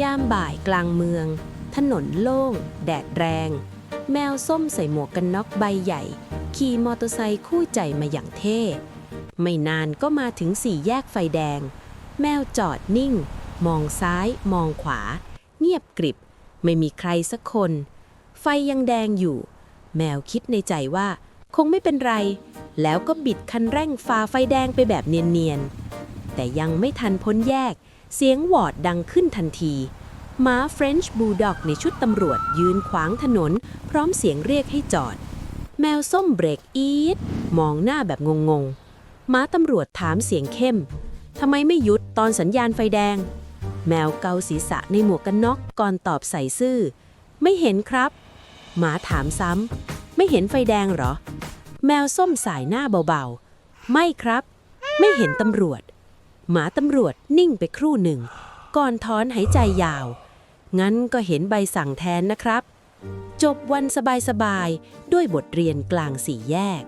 ยามบ่ายกลางเมือง ถนนโล่ง แดดแรง แมวส้มใส่หมวกกันน็อกใบใหญ่ ขี่มอเตอร์ไซค์คู่ใจมาอย่างเท่ ไม่นานก็มาถึงสี่แยกไฟแดง แมวจอดนิ่ง มองซ้าย มองขวา เงียบกริบ ไม่มีใครสักคน ไฟยังแดงอยู่ แมวคิดในใจว่า คงไม่เป็นไร แล้วก็บิดคันเร่งฝ่าไฟแดงไปแบบเนียนๆ แต่ยังไม่ทันพ้นแยก เสียงหวอดดังขึ้นทันทีหมาเฟรนช์บูลด็อกในชุดตำรวจยืนขวางถนน พร้อมเสียงเรียกให้จอด แมวส้มเบรกอีดมองหน้าแบบงงๆหมาตำรวจถามเสียงเข้มทำไมไม่หยุดตอนสัญญาณไฟแดง แมวเกาศีรษะในหมวกกันน็อกก่อนตอบใส่ซื่อ ไม่เห็นครับ หมาถามซ้ำ ไม่เห็นไฟแดงเหรอ แมวส้มสายหน้าเบาๆ ไม่ครับ ไม่เห็นตำรวจ หมาตำรวจนิ่งไปครู่หนึ่ง ก่อนถอนหายใจยาว งั้นก็เห็นใบสั่งแทนนะครับ จบวันสบายๆ ด้วยบทเรียนกลางสี่แยก